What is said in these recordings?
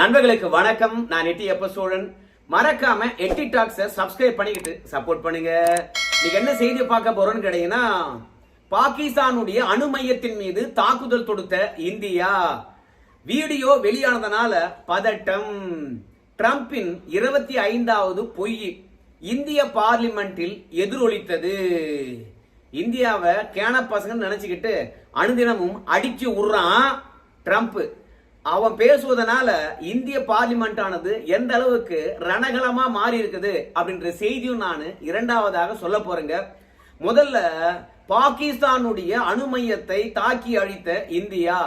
நண்பர்களுக்கு வணக்கம். நான் எட்டி எப்ப சோழன். மறக்காம எட்டி டாக்ஸை சப்ஸ்கிரைப் பண்ணிக்கிட்டு சப்போர்ட் பண்ணுங்க. நீங்க என்ன செய்தி பார்க்க போறோம்னு கிடையாதுன்னா பாகிஸ்தானுடைய அணு மையத்தின் மீது தாக்குதல் தொடுத்த இந்தியா. வீடியோ வெளியானதனால பதட்டம். ட்ரம்பின் இருபத்தி ஐந்தாவது பொய் இந்திய பார்லிமெண்டில் எதிரொலித்தது. இந்தியாவை கேன பசங்கன்னு நினைச்சுக்கிட்டு அனுதினமும் அடிச்சு விடுறான் ட்ரம்ப். அவன் பேசுவதனால இந்திய பார்லிமெண்ட் ஆனது எந்த அளவுக்கு ரணகலமா மாறி இருக்குது அப்படின்ற செய்தியும் நான் இரண்டாவதாக சொல்ல போறேங்க. முதல்ல பாகிஸ்தானுடைய அணுமையத்தை தாக்கி அழித்த இந்தியா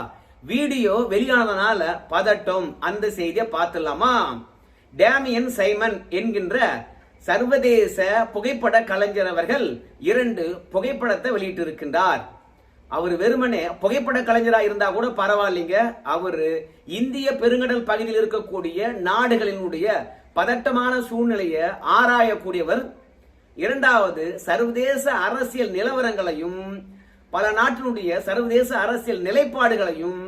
வீடியோ வெளியானதனால பதட்டம். அந்த செய்தியை பார்த்துடலாமா? டேமியன் சைமன் என்கின்ற சர்வதேச புகைப்பட கலைஞர் அவர்கள் இரண்டு புகைப்படத்தை வெளியிட்டு இருக்கின்றார் அவர் வெறுமனே புகைப்பட கலைஞராக இருந்தா கூட பரவாயில்லைங்க. அவர் இந்திய பெருங்கடல் பகுதியில் இருக்கக்கூடிய நாடுகளினுடைய பதட்டமான சூழ்நிலையை ஆராயக்கூடியவர். இரண்டாவது சர்வதேச அரசியல் நிலவரங்களையும் பல நாட்டினுடைய சர்வதேச அரசியல் நிலைப்பாடுகளையும்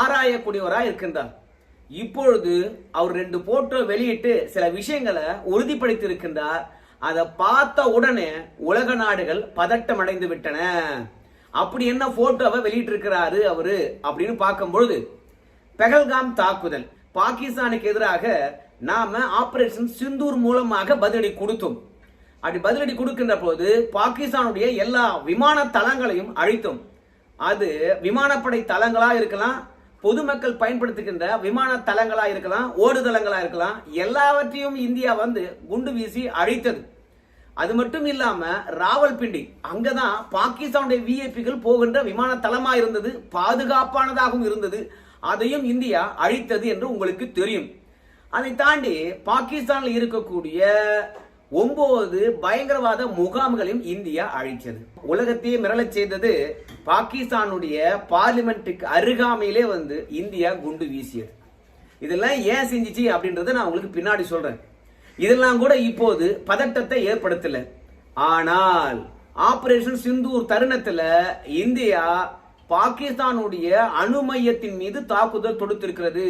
ஆராயக்கூடியவராக இருக்கின்றார். இப்பொழுது அவர் ரெண்டு போட்டோ வெளியிட்டு சில விஷயங்களை உறுதிப்படுத்தி இருக்கின்றார் அதை பார்த்த உடனே உலக நாடுகள் பதட்டம் அடைந்து விட்டன. அப்படி என்ன போட்டோவை வெளியிட்டிருக்கிறாரு அவரு அப்படின்னு பார்க்கும்பொழுது பெகல்காம் தாக்குதல். பாகிஸ்தானுக்கு எதிராக நாம ஆபரேஷன் சிந்தூர் மூலமாக பதிலடி கொடுத்தோம். அப்படி பதிலடி கொடுக்கின்ற போது பாகிஸ்தானுடைய எல்லா விமான தளங்களையும் அழித்தோம். அது விமானப்படை தளங்களா இருக்கலாம் பொதுமக்கள் பயன்படுத்துகின்ற விமான தளங்களா இருக்கலாம் ஓடுதளங்களா இருக்கலாம் எல்லாவற்றையும் இந்தியா வந்து குண்டு வீசி அழித்தது. அது மட்டும் இல்லாம ராவல்பிண்டி அங்கதான் பாகிஸ்தானுடைய விஐபிகள் போகின்ற விமான தளமா இருந்தது பாதுகாப்பானதாகவும் இருந்தது. அதையும் இந்தியா அழித்தது என்று உங்களுக்கு தெரியும். அதை தாண்டி பாகிஸ்தானில் இருக்கக்கூடிய ஒன்பது பயங்கரவாத முகாம்களையும் இந்தியா அழிச்சது உலகத்தையே மிரளச் செய்தது பாகிஸ்தானுடைய பார்லிமெண்ட்டுக்கு அருகாமையிலே வந்து இந்தியா குண்டு வீசியது. இதெல்லாம் ஏன் செஞ்சிச்சு அப்படின்றத நான் உங்களுக்கு பின்னாடி சொல்றேன். இதெல்லாம் கூட இப்போது பதட்டத்தை ஏற்படுத்தல. ஆனால் ஆபரேஷன் சிந்தூர் தருணத்துல இந்தியா பாகிஸ்தானுடைய அணு மையத்தின் மீது தாக்குதல் தொடுத்திருக்கிறது.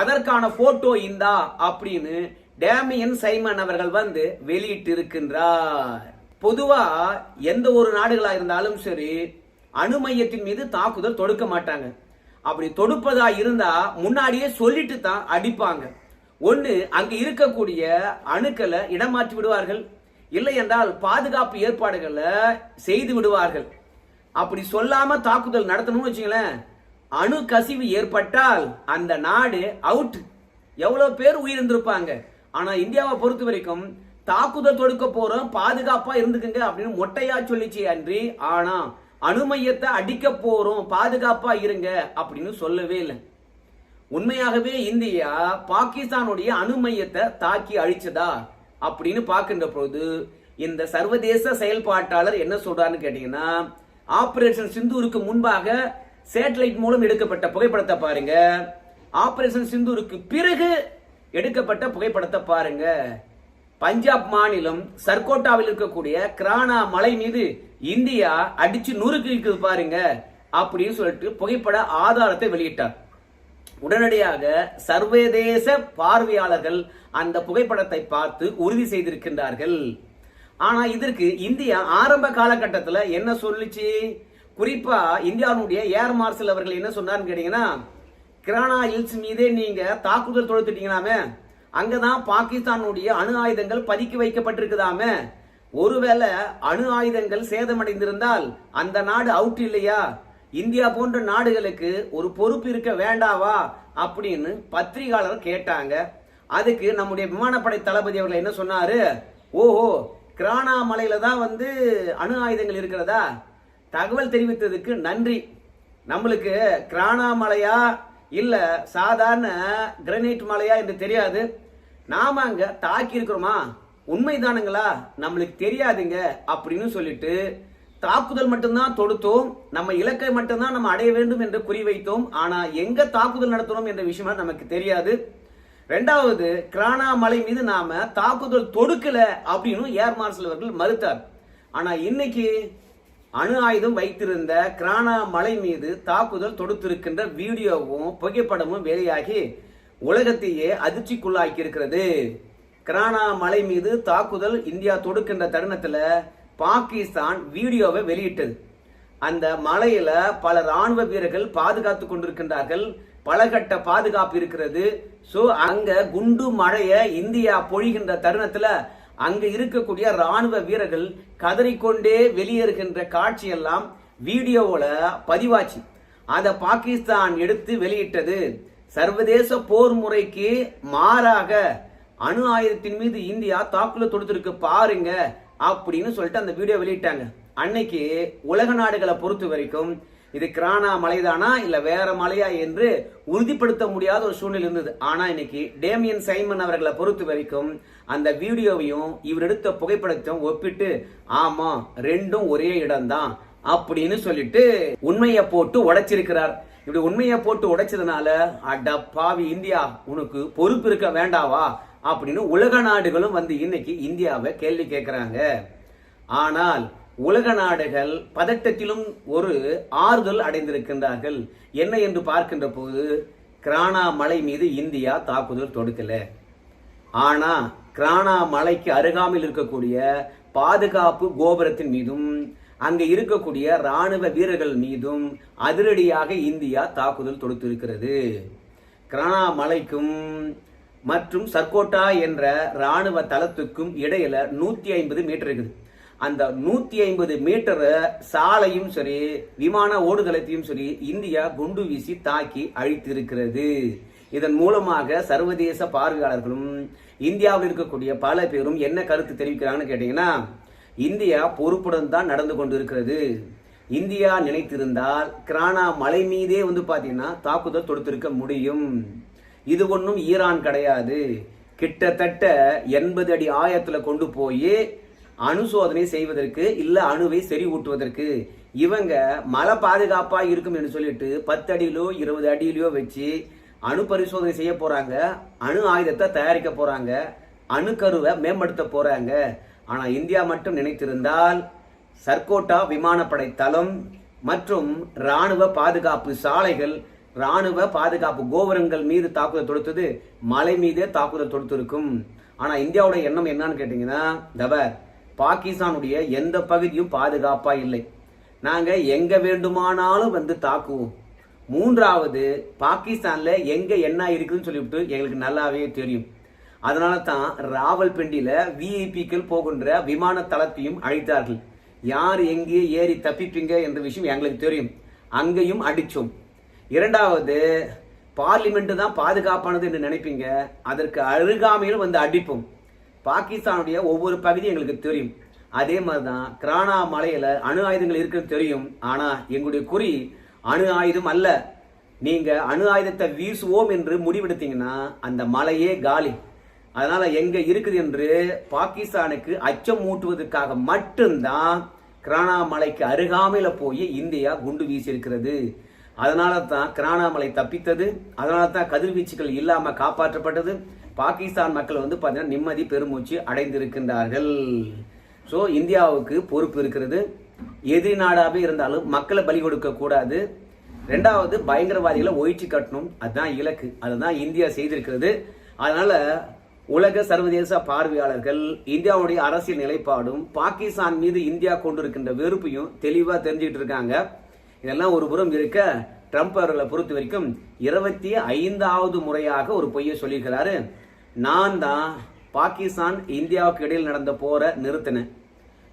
அதற்கான போட்டோ இந்தா அப்படின்னு டேமியன் சைமன் அவர்கள் வந்து வெளியிட்டு இருக்கின்றார் பொதுவா எந்த ஒரு நாடுகளா இருந்தாலும் சரி அணு மையத்தின் மீது தாக்குதல் தொடுக்க மாட்டாங்க. அப்படி தொடுப்பதா இருந்தா முன்னாடியே சொல்லிட்டு தான் அடிப்பாங்க. ஒன்று அங்கு இருக்கக்கூடிய அணுக்களை இடமாற்றி விடுவார்கள். இல்லை என்றால் பாதுகாப்பு ஏற்பாடுகளை செய்து விடுவார்கள். அப்படி சொல்லாம தாக்குதல் நடத்தணும்னு வச்சுங்களேன் அணு கசிவு ஏற்பட்டால் அந்த நாடு அவுட் எவ்வளவு பேர் உயிரிழந்திருப்பாங்க. ஆனா இந்தியாவை பொறுத்த வரைக்கும் தாக்குதல் தொடுக்க போறோம் பாதுகாப்பா இருந்துக்குங்க அப்படின்னு மொட்டையா சொல்லிச்சு அன்றி ஆனா அணுமையத்தை அடிக்க போறோம் பாதுகாப்பா இருங்க அப்படின்னு சொல்லவே இல்லை. உண்மையாகவே இந்தியா பாகிஸ்தானுடைய அணு மையத்தை தாக்கி அழிச்சதா அப்படின்னு பார்க்கின்ற பொழுது இந்த சர்வதேச செயல்பாட்டாளர் என்ன சொல்றாருன்னு கேட்டீங்கன்னா ஆபரேஷன் சிந்தூருக்கு முன்பாக சேட்டலைட் மூலம் எடுக்கப்பட்ட புகைப்படத்தை பாருங்க. ஆபரேஷன் சிந்தூருக்கு பிறகு எடுக்கப்பட்ட புகைப்படத்தை பாருங்க. பஞ்சாப் மாநிலம் சர்கோட்டாவில் இருக்கக்கூடிய கிரானா மலை மீது இந்தியா அடிச்சு நூறுக்கு பாருங்க அப்படின்னு சொல்லிட்டு புகைப்பட ஆதாரத்தை வெளியிட்டார். உடனடியாக சர்வதேச பார்வையாளர்கள் அந்த புகைப்படத்தை பார்த்து உறுதி செய்திருக்கின்றார்கள். ஆனா இதற்கு இந்தியா ஆரம்ப காலகட்டத்தில் என்ன சொல்லிச்சு? குறிப்பா இந்தியாவுடைய ஏர் மார்ஷல் அவர்கள் என்ன சொன்னார்னு கேட்டீங்கன்னா கிரானா ஹில்ஸ் மீதே நீங்க தாக்குதல் தொடுத்துட்டீங்களாமே. அங்கதான் பாகிஸ்தானுடைய அணு ஆயுதங்கள் பதுக்கி வைக்கப்பட்டிருக்குதாமே. ஒருவேளை அணு ஆயுதங்கள் சேதமடைந்திருந்தால் அந்த நாடு அவுட் இல்லையா? இந்தியா போன்ற நாடுகளுக்கு ஒரு பொறுப்பு இருக்க வேண்டாவா அப்படின்னு பத்திரிகையாளர் கேட்டாங்க. அதுக்கு நம்முடைய விமானப்படை தளபதி அவர்கள் என்ன சொன்னாரு? ஓஹோ கிரானா மலையில தான் வந்து அணு ஆயுதங்கள் இருக்கிறதா? தகவல் தெரிவித்ததுக்கு நன்றி. நம்மளுக்கு கிரானா மலையா இல்லை சாதாரண கிரனைட் மலையா என்று தெரியாது. நாம அங்க தாக்கி இருக்கிறோமா உண்மைதானுங்களா? நம்மளுக்கு தெரியாதுங்க அப்படின்னு சொல்லிட்டு தாக்குதல் மட்டும்தான் தொடுத்தோம் நம்ம இலக்கை மட்டும்தான் நம்ம அடைய வேண்டும் என்று குறிவைத்தோம் ஆனால் எங்க தாக்குதல் நடத்தணும் என்ற விஷயம் நமக்கு தெரியாது. ரெண்டாவது கிரானா மலை மீது நாம தாக்குதல் தொடுக்கல அப்படின்னு ஏர் மார்ஷல் அவர்கள் மறுத்தார். ஆனா இன்னைக்கு அணு ஆயுதம் வைத்திருந்த கிரானா மலை மீது தாக்குதல் தொடுத்திருக்கின்ற வீடியோவும் புகைப்படமும் வெளியாகி உலகத்தையே அதிர்ச்சிக்குள்ளாக்கி இருக்கிறது கிரானா மலை மீது தாக்குதல் இந்தியா தொடுக்கின்ற தருணத்துல பாகிஸ்தான் வீடியோவை வெளியிட்டது. அந்த மலையில பல ராணுவ வீரர்கள் பாதுகாத்து கொண்டிருக்கின்றார்கள். பலகட்ட பாதுகாப்பு இருக்கிறது. ஸோ அங்க குண்டு மழைய இந்தியா பொழிகின்ற தருணத்துல அங்க இருக்கக்கூடிய ராணுவ வீரர்கள் கதறிக்கொண்டே வெளியேறுகின்ற காட்சியெல்லாம் வீடியோவில் பதிவாச்சு. அதை பாகிஸ்தான் எடுத்து வெளியிட்டது. சர்வதேச போர் முறைக்கு மாறாக அணு ஆயுதத்தின் மீது இந்தியா தாக்குதல் தொடுத்திருக்கு பாருங்க. அப்படின்னு சொல்லிட்டு அந்த வீடியோ வெளியிட்டாங்க. அன்னைக்கு உலக நாடுகளை பொறுத்த வரைக்கும் இது கிரானா மலைதானா இல்ல வேற மலையா என்று உறுதிப்படுத்த முடியாத ஒரு சூழ்நிலை இருந்தது. ஆனா இன்னைக்கு டேமியன் சைமன் அவர்களை பொறுத்த வரைக்கும் அந்த வீடியோவையும் இவர் எடுத்த புகைப்படத்தையும் ஒப்பிட்டு ஆமா ரெண்டும் ஒரே இடம்தான் அப்படின்னு சொல்லிட்டு உண்மையை போட்டு உடைச்சிருக்கிறார். இப்படி உண்மையை போட்டு உடைச்சதுனால அட பாவி இந்தியா உனக்கு பொறுப்பு இருக்க வேண்டாவா? அப்படின்னு உலக நாடுகளும் வந்து இன்னைக்கு இந்தியாவை கேள்வி கேட்குறாங்க ஆனால் உலக நாடுகள் பதட்டத்திலும் ஒரு ஆறுதல் அடைந்திருக்கின்றார்கள். என்ன என்று பார்க்கின்ற போது கிரானா மலை மீது இந்தியா தாக்குதல் தொடுக்கல. ஆனால் கிரானா மலைக்கு அருகாமையில் இருக்கக்கூடிய பாதுகாப்பு கோபுரத்தின் மீதும் அங்கே இருக்கக்கூடிய ராணுவ வீரர்கள் மீதும் அதிரடியாக இந்தியா தாக்குதல் தொடுத்திருக்கிறது. கிரானா மலைக்கும் மற்றும் சர்கோட்டா என்ற இராணுவ தளத்துக்கும் இடையில நூத்தி ஐம்பது மீட்டர் இருக்குது. அந்த நூத்தி ஐம்பது மீட்டர் சாலையும் சரி விமான ஓடுதளத்தையும் சரி இந்தியா குண்டு வீசி தாக்கி அழித்திருக்கிறது. இதன் மூலமாக சர்வதேச பார்வையாளர்களும் இந்தியாவில் இருக்கக்கூடிய பல பேரும் என்ன கருத்து தெரிவிக்கிறாங்கன்னு கேட்டீங்கன்னா இந்தியா பொறுப்புடன் தான் நடந்து கொண்டிருக்கிறது. இந்தியா நினைத்திருந்தால் கிரானா மலை மீதே வந்து பார்த்தீங்கன்னா தாக்குதல் தொடுத்திருக்க முடியும். இது ஒன்றும் ஈரான் கிடையாது. கிட்டத்தட்ட எண்பது அடி ஆயத்தில் கொண்டு போய் அணு சோதனை செய்வதற்கு இல்லை அணுவை செறிவூட்டுவதற்கு. இவங்க மலை பாதுகாப்பாக இருக்கும் என்று சொல்லிட்டு பத்து அடியிலோ இருபது அடியிலோ வச்சு அணு பரிசோதனை செய்ய போகிறாங்க அணு ஆயுதத்தை தயாரிக்க போகிறாங்க அணுக்கருவை மேம்படுத்த போகிறாங்க ஆனால் இந்தியா மட்டும் நினைத்திருந்தால் சர்க்கோட்டா விமானப்படை தளம் மற்றும் ராணுவ பாதுகாப்பு சாலைகள் ராணுவ பாதுகாப்பு கோபுரங்கள் மீது தாக்குதல் தொடுத்தது மலை மீதே தாக்குதல் தொடுத்திருக்கும். ஆனா இந்தியாவோட எண்ணம் என்னன்னு கேட்டீங்கன்னா தவ பாகிஸ்தானுடைய எந்த பகுதியும் பாதுகாப்பா இல்லை. நாங்க எங்க வேண்டுமானாலும் வந்து தாக்குவோம். மூன்றாவது பாகிஸ்தான்ல எங்க என்ன இருக்குதுன்னு சொல்லிவிட்டு எங்களுக்கு நல்லாவே தெரியும். அதனால தான் ராவல்பிண்டியில விஐபிக்கள் போகின்ற விமான தளத்தையும் அழித்தார்கள். யார் எங்கே ஏறி தப்பிப்பீங்க என்ற விஷயம் எங்களுக்கு தெரியும். அங்கேயும் அடிச்சோம் இரண்டாவது பார்லிமெண்ட்டு தான் பாதுகாப்பானது என்று நினைப்பீங்க. அதற்கு அருகாமையில் வந்து அடிப்போம். பாகிஸ்தானுடைய ஒவ்வொரு பகுதியும் எங்களுக்கு தெரியும். அதே மாதிரி தான் கிரானா மலையில் அணு ஆயுதங்கள் இருக்குன்னு தெரியும். ஆனால் எங்களுடைய குறி அணு ஆயுதம் அல்ல. நீங்கள் அணு ஆயுதத்தை வீசுவோம் என்று முடிவெடுத்தீங்கன்னா அந்த மலையே காலி. அதனால் எங்கே இருக்குது என்று பாகிஸ்தானுக்கு அச்சம் மூட்டுவதற்காக மட்டும்தான் கிரானா மலைக்கு அருகாமையில் போய் இந்தியா குண்டு வீசியிருக்கிறது. அதனால தான் கிரானாமலை தப்பித்தது. அதனால தான் கதிர்வீச்சுகள் இல்லாமல் காப்பாற்றப்பட்டது. பாகிஸ்தான் மக்கள் வந்து பார்த்தீங்கன்னா நிம்மதி பெருமூச்சு அடைந்திருக்கின்றார்கள். ஸோ இந்தியாவுக்கு பொறுப்பு இருக்கிறது. எதிரி நாடாகவே இருந்தாலும் மக்களை பலி கொடுக்க கூடாது. ரெண்டாவது பயங்கரவாதிகளை ஒழிச்சு கட்டணும். அதுதான் இலக்கு. அதுதான் இந்தியா செய்திருக்கிறது. அதனால உலக சர்வதேச பார்வையாளர்கள் இந்தியாவுடைய அரசியல் நிலைப்பாடும் பாகிஸ்தான் மீது இந்தியா கொண்டிருக்கின்ற வெறுப்பையும் தெளிவாக தெரிஞ்சுக்கிட்டு இருக்காங்க. இதெல்லாம் ஒரு புறம் இருக்க ட்ரம்ப் அவர்களை பொறுத்த வரைக்கும் இருபத்தி ஐந்தாவது முறையாக ஒரு பொய்யை சொல்லியிருக்கிறாரு. நான் தான் பாகிஸ்தான் இந்தியாவுக்கு இடையில் நடந்த போரை நிறுத்தினேன்.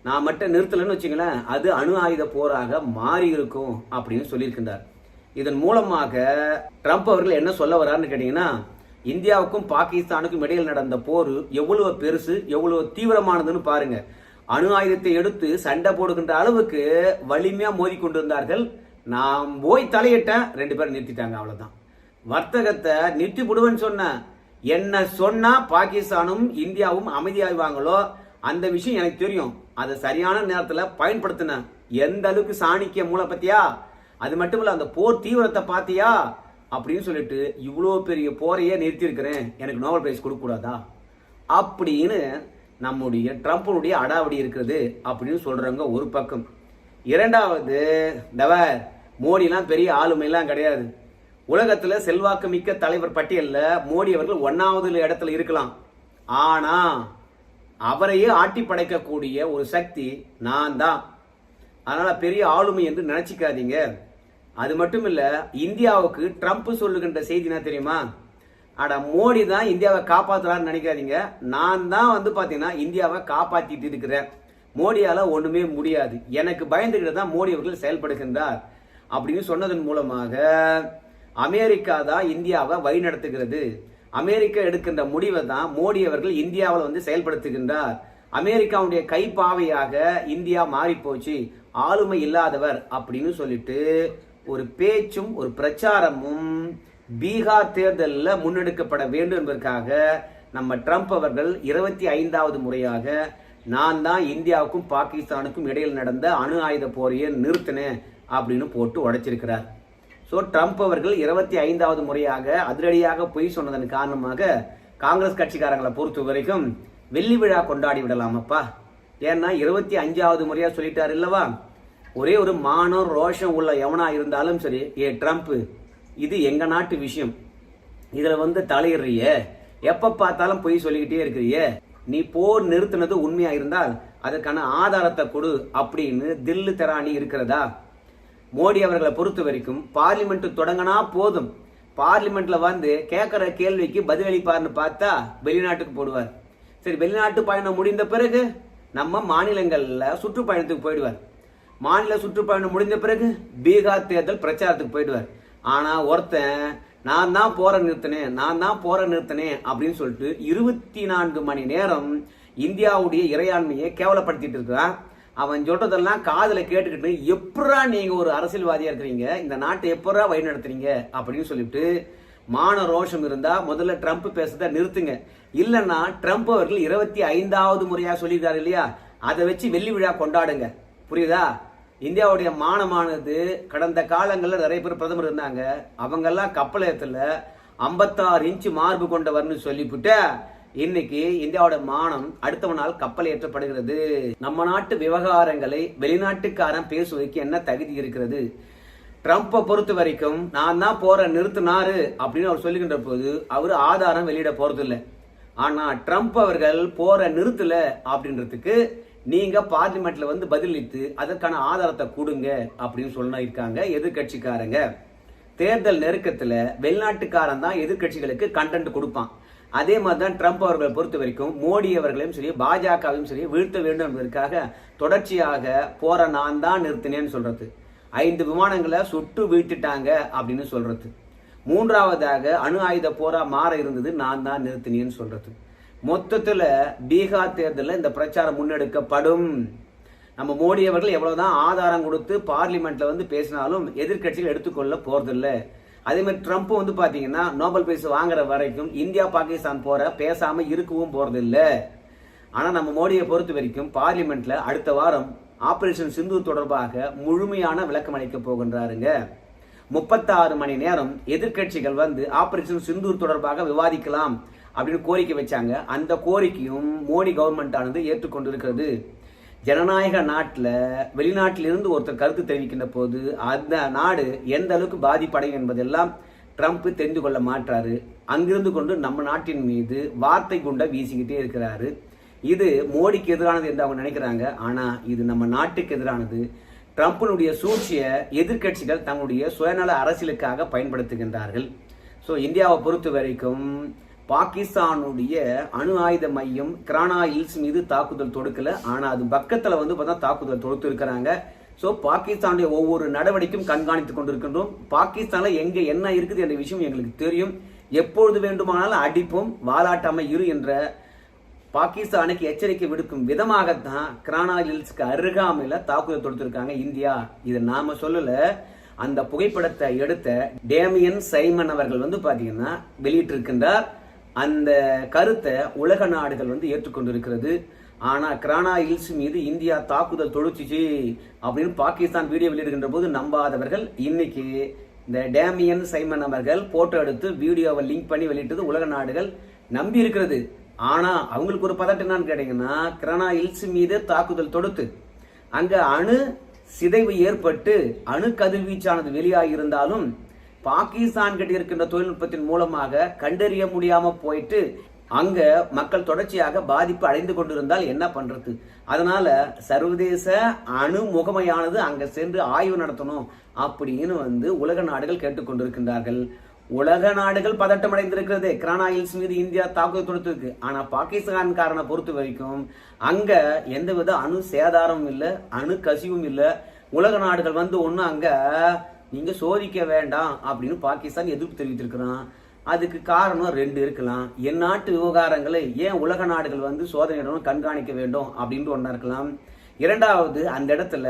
நான் மட்டும் நிறுத்தலைன்னு வச்சுங்களேன் அது அணு ஆயுத போராக மாறி இருக்கும் அப்படின்னு சொல்லியிருக்கின்றார். இதன் மூலமாக ட்ரம்ப் அவர்கள் என்ன சொல்ல வர்றாருன்னு கேட்டீங்கன்னா இந்தியாவுக்கும் பாகிஸ்தானுக்கும் இடையில் நடந்த போர் எவ்வளவு பெருசு எவ்வளவு தீவிரமானதுன்னு பாருங்கள் அணு ஆயுதத்தை எடுத்து சண்டை போடுகின்ற அளவுக்கு வலிமையா மோதி கொண்டிருந்தார்கள். நான் போய் தலையிட்டேன் ரெண்டு பேரும் நிறுத்திட்டாங்க அவ்வளவுதான். வர்த்தகத்தை நிறுத்தி விடுவேன்னு சொன்னேன் என்ன சொன்னா பாகிஸ்தானும் இந்தியாவும் அமைதியாகுவாங்களோ அந்த விஷயம் எனக்கு தெரியும். அதை சரியான நேரத்துல பயன்படுத்தினேன் எந்த அளவுக்கு சாணிக்க மூளை பத்தியா அது மட்டும் இல்ல அந்த போர் தீவிரத்தை பாத்தியா அப்படின்னு சொல்லிட்டு இவ்வளோ பெரிய போரையே நிறுத்தியிருக்கிறேன். எனக்கு நோபல் பிரைஸ் கொடுக்க கூடாதா அப்படின்னு நம்முடைய ட்ரம்ப்புடைய அடாவடி இருக்கிறது அப்படின்னு சொல்கிறவங்க ஒரு பக்கம். இரண்டாவது தவ மோடிலாம் பெரிய ஆளுமைலாம் கிடையாது. உலகத்தில் செல்வாக்கு மிக்க தலைவர் பட்டியலில் மோடி அவர்கள் ஒன்றாவது இடத்துல இருக்கலாம். ஆனால் அவரையே ஆட்டி படைக்கக்கூடிய ஒரு சக்தி நான் தான். அதனால் பெரிய ஆளுமை என்று நினச்சிக்காதீங்க. அது மட்டும் இல்லை இந்தியாவுக்கு ட்ரம்ப் சொல்லுகின்ற செய்தி என்ன தெரியுமா? அட மோடி தான் இந்தியாவை காப்பாற்றலான்னு நினைக்காதீங்க. நான் தான் வந்து பார்த்தீங்கன்னா இந்தியாவை காப்பாற்றிட்டு இருக்கிறேன். மோடியால் ஒன்றுமே முடியாது. எனக்கு பயந்துகிட்டு தான் மோடி அவர்கள் செயல்படுகின்றார். அப்படின்னு சொன்னதன் மூலமாக அமெரிக்கா தான் இந்தியாவை வழிநடத்துகிறது. அமெரிக்கா எடுக்கின்ற முடிவை தான் மோடி அவர்கள் இந்தியாவில் வந்து செயல்படுத்துகின்றார். அமெரிக்காவுடைய கைப்பாவையாக இந்தியா மாறிப்போச்சு. ஆளுமை இல்லாதவர் அப்படின்னு சொல்லிட்டு ஒரு பேச்சும் ஒரு பிரச்சாரமும் பீகார் தேர்தலில் முன்னெடுக்கப்பட வேண்டும் என்பதற்காக நம்ம ட்ரம்ப் அவர்கள் இருபத்தி ஐந்தாவது முறையாக நான் தான் இந்தியாவுக்கும் பாகிஸ்தானுக்கும் இடையில் நடந்த அணு ஆயுத போரையை நிறுத்தினேன் அப்படின்னு போட்டு உடைச்சிருக்கிறார். ஸோ ட்ரம்ப் அவர்கள் இருபத்தி ஐந்தாவது முறையாக அதிரடியாக பொய் சொன்னதன் காரணமாக காங்கிரஸ் கட்சிக்காரங்களை பொறுத்த வரைக்கும் வெள்ளி விழா கொண்டாடி விடலாமப்பா. ஏன்னா இருபத்தி அஞ்சாவது முறையாக சொல்லிட்டார் இல்லவா? ஒரே ஒரு மானம் ரோஷம் உள்ள எவனா இருந்தாலும் சரி ஏ ட்ரம்ப்பு இது எங்கள் நாட்டு விஷயம். இதில் வந்து தலையிடுறிய. எப்போ பார்த்தாலும் பொய் சொல்லிக்கிட்டே இருக்கிறிய. நீ போர் நிறுத்தினது உண்மையாக இருந்தால் அதற்கான ஆதாரத்தை கொடு அப்படின்னு தில்லு தெராணி இருக்கிறதா? மோடி அவர்களை பொறுத்த வரைக்கும் பார்லிமெண்ட் தொடங்கினா போதும். பார்லிமெண்ட்ல வந்து கேட்குற கேள்விக்கு பதிலளிப்பார்னு பார்த்தா வெளிநாட்டுக்கு போடுவார். சரி வெளிநாட்டு பயணம் முடிந்த பிறகு நம்ம மாநிலங்களில் சுற்றுப்பயணத்துக்கு போயிடுவார். மாநில சுற்றுப்பயணம் முடிந்த பிறகு பீகார் தேர்தல் பிரச்சாரத்துக்கு போயிடுவார். ஆனா ஒருத்தன் நான் தான் போற நிறுத்தினேன் நான் தான் போற நிறுத்தினேன் அப்படின்னு சொல்லிட்டு இருபத்தி நான்கு மணி நேரம் இந்தியாவுடைய இறையாண்மையை கேவலப்படுத்திட்டு இருக்கிறான் அவன் சொல்றதெல்லாம் காதில் கேட்டுக்கிட்டு எப்படா நீங்க ஒரு அரசியல்வாதியா இருக்கிறீங்க? இந்த நாட்டை எப்படா வழி நடத்துறீங்க அப்படின்னு சொல்லிட்டு மான ரோஷம் இருந்தா முதல்ல ட்ரம்ப் பேசுறத நிறுத்துங்க. இல்லைன்னா ட்ரம்ப் அவர்கள் இருபத்தி ஐந்தாவது முறையா சொல்லியிருக்காரு இல்லையா? அதை வச்சு வெள்ளி விழா கொண்டாடுங்க. புரியுதா? இந்தியாவுடைய மானமானது கடந்த காலங்களில் நிறைய பேர் பிரதமர் இருந்தாங்க. அவங்கெல்லாம் கப்பலயத்தில் ஐம்பத்தாறு இன்ச்சு மார்பு கொண்டவர்னு சொல்லிவிட்டு இன்னைக்கு இந்தியாவோட மானம் அடுத்த நாள் கப்பல் ஏற்றப்படுகிறது நம்ம நாட்டு விவகாரங்களை வெளிநாட்டுக்காரன் பேசுவதற்கு என்ன தகுதி இருக்கிறது? ட்ரம்ப்பை பொறுத்த வரைக்கும் நான் தான் போற நிறுத்தினாரு அப்படின்னு அவர் சொல்லுகின்ற போது அவர் ஆதாரம் வெளியிட போறது இல்லை ஆனா ட்ரம்ப் அவர்கள் போற நிறுத்தல அப்படின்றதுக்கு நீங்கள் பார்லிமெண்ட்டில் வந்து பதிலளித்து அதற்கான ஆதாரத்தை கொடுங்க அப்படின்னு சொல்லியிருக்காங்க எதிர்கட்சிக்காரங்க தேர்தல் நெருக்கத்தில் வெளிநாட்டுக்காரன் தான் எதிர்கட்சிகளுக்கு கண்டென்ட் கொடுப்பான். அதே மாதிரி தான் ட்ரம்ப் அவர்களை பொறுத்த வரைக்கும் மோடி அவர்களையும் சரி பாஜகவையும் சரி வீழ்த்த வேண்டும் என்பதற்காக தொடர்ச்சியாக போற நான் தான் நிறுத்தினேன்னு சொல்றது. ஐந்து விமானங்களை சுட்டு வீழ்த்திட்டாங்க அப்படின்னு சொல்றது. மூன்றாவதாக அணு ஆயுத போரா மாற இருந்தது நான் தான் நிறுத்தினேன்னு சொல்றது. மொத்தத்தில் பீகார் தேர்தலில் இந்த பிரச்சாரம் முன்னெடுக்கப்படும். நம்ம மோடி அவர்கள் எவ்வளவுதான் ஆதாரம் கொடுத்து பார்லிமெண்ட்ல வந்து பேசினாலும் எதிர்கட்சிகள் எடுத்துக்கொள்ள போறதில்ல. அதே மாதிரி ட்ரம்ப் வந்து பாத்தீங்கன்னா நோபல் பரிசு வாங்குற வரைக்கும் இந்தியா பாகிஸ்தான் போற பேசாம இருக்கவும் போறதில்ல. ஆனா நம்ம மோடியை பொறுத்த வரைக்கும் பார்லிமெண்ட்ல அடுத்த வாரம் ஆபரேஷன் சிந்து தொடர்பாக முழுமையான விளக்கம் அளிக்க போகின்றாருங்க. முப்பத்தாறு மணி நேரம் எதிர்கட்சிகள் வந்து ஆபரேஷன் சிந்தூர் தொடர்பாக விவாதிக்கலாம். அப்படின்னு கோரிக்கை வச்சாங்க. அந்த கோரிக்கையும் மோடி கவர்மெண்ட் ஆனது ஏற்றுக்கொண்டிருக்கிறது. ஜனநாயக நாட்டில் வெளிநாட்டிலிருந்து ஒருத்தர் கருத்து தெரிவிக்கின்ற போது அந்த நாடு எந்த அளவுக்கு பாதிப்படையும் என்பதெல்லாம் ட்ரம்ப் தெரிந்து கொள்ள மாட்டாரு. அங்கிருந்து கொண்டு நம்ம நாட்டின் மீது வார்த்தை குண்டை வீசிக்கிட்டே இருக்கிறாரு. இது மோடிக்கு எதிரானது என்று அவங்க நினைக்கிறாங்க. ஆனால் இது நம்ம நாட்டுக்கு எதிரானது. ட்ரம்ப்பினுடைய சூழ்ச்சியை எதிர்க்கட்சிகள் தங்களுடைய சுயநல அரசியலுக்காக பயன்படுத்துகின்றார்கள். ஸோ இந்தியாவை பொறுத்த வரைக்கும் பாகிஸ்தானுடைய அணு ஆயுத மையம் கிரானா ஹில்ஸ் மீது தாக்குதல் தொடுக்கல. ஆனா அது பக்கத்துல வந்து பார்த்தா தாக்குதல் தொடுத்திருக்கிறாங்க ஸோ பாகிஸ்தானுடைய ஒவ்வொரு நடவடிக்கையும் கண்காணித்துக் கொண்டிருக்கின்றோம். பாகிஸ்தானில் எங்க என்ன இருக்குது என்ற விஷயம் எங்களுக்கு தெரியும். எப்பொழுது வேண்டுமானாலும் அடிப்போம். வாலாட்டாமல் இரு என்ற பாகிஸ்தானுக்கு எச்சரிக்கை விடுக்கும் விதமாகத்தான் கிரானா ஹில்ஸ்க்கு அருகாமையில் தாக்குதல் தொடுத்திருக்காங்க இந்தியா. இதை நாம சொல்லல. அந்த புகைப்படத்தை எடுத்த டேமியன் சைமன் அவர்கள் வந்து பார்த்தீங்கன்னா வெளியிட்டிருக்கின்றார். அந்த கருத்தை உலக நாடுகள் வந்து ஏற்றுக்கொண்டிருக்கிறது. ஆனால் கிரானா ஹில்ஸ் மீது இந்தியா தாக்குதல் தொடுத்துச்சு அப்படின்னு பாகிஸ்தான் வீடியோ வெளியிடுகின்ற போது நம்பாதவர்கள் இன்னைக்கு இந்த டேமியன் சைமன் அவர்கள் போட்டோ எடுத்து வீடியோவை லிங்க் பண்ணி வெளியிட்டது உலக நாடுகள் நம்பி இருக்கிறது. ஆனால் அவங்களுக்கு ஒரு பதட்டம் என்னன்னு கேட்டீங்கன்னா கிரானா ஹில்ஸ் மீது தாக்குதல் தொடுத்து அங்கே அணு சிதைவு ஏற்பட்டு அணு கதிர்வீச்சானது வெளியாகி இருந்தாலும் பாகிஸ்தான் கிட்ட இருக்கின்ற தொழில்நுட்பத்தின் மூலமாக கண்டறிய முடியாம போயிட்டு அங்க மக்கள் தொடர்ச்சியாக பாதிப்பு அடைந்து கொண்டிருந்தால் என்ன பண்றது? அதனால சர்வதேச அணு முகமையானது அங்க சென்று ஆய்வு நடத்தணும் அப்படின்னு வந்து உலக நாடுகள் கேட்டுக்கொண்டிருக்கின்றார்கள் உலக நாடுகள் பதட்டம் அடைந்திருக்கிறது கிரானாயில்ஸ் மீது இந்தியா தாக்குதல் தொடுத்திருக்கு. ஆனா பாகிஸ்தான்காரனை பொறுத்த வரைக்கும் அங்க எந்தவித அணு சேதாரமும் இல்லை அணு கசிவும் இல்லை. உலக நாடுகள் வந்து ஒண்ணு அங்க நீங்க சோதிக்க வேண்டாம் அப்படின்னு பாகிஸ்தான் எதிர்ப்பு தெரிவித்திருக்கிறான். அதுக்கு காரணம் ரெண்டு இருக்கலாம். என் நாட்டு விவகாரங்களை ஏன் உலக நாடுகள் வந்து சோதனையிடணும் கண்காணிக்க வேண்டும் அப்படின்ட்டு ஒன்றா இருக்கலாம். இரண்டாவது அந்த இடத்துல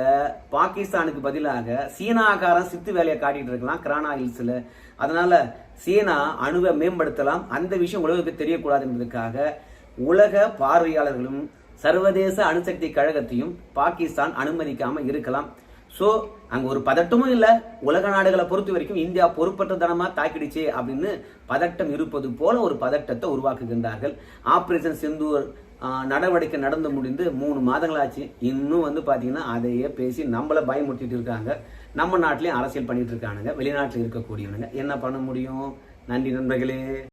பாகிஸ்தானுக்கு பதிலாக சீனாக்காரன் சித்து வேலையை காட்டிட்டு இருக்கலாம் கிரானா ஹில்ஸில் அதனால சீனா அணுவை மேம்படுத்தலாம். அந்த விஷயம் உலகத்துக்கு தெரியக்கூடாது என்பதற்காக உலக பார்வையாளர்களும் சர்வதேச அணுசக்தி கழகத்தையும் பாகிஸ்தான் அனுமதிக்காமல் இருக்கலாம். ஸோ அங்கே ஒரு பதட்டமும் இல்லை. உலக நாடுகளை பொறுத்த வரைக்கும் இந்தியா பொறுப்பற்ற தனமா தாக்கிடுச்சு அப்படின்னு பதட்டம் இருப்பது போல ஒரு பதட்டத்தை உருவாக்குகின்றார்கள். ஆப்ரேஷன் சிந்தூர் நடவடிக்கை நடந்து முடிந்து மூணு மாதங்களாச்சு. இன்னும் வந்து பார்த்தீங்கன்னா அதையே பேசி நம்மளை பயமுறுத்திட்டு இருக்காங்க. நம்ம நாட்டிலையும் அரசியல் பண்ணிட்டு இருக்கானுங்க. வெளிநாட்டில் இருக்கக்கூடியவனுங்க. என்ன பண்ண முடியும்? நன்றி நண்பர்களே.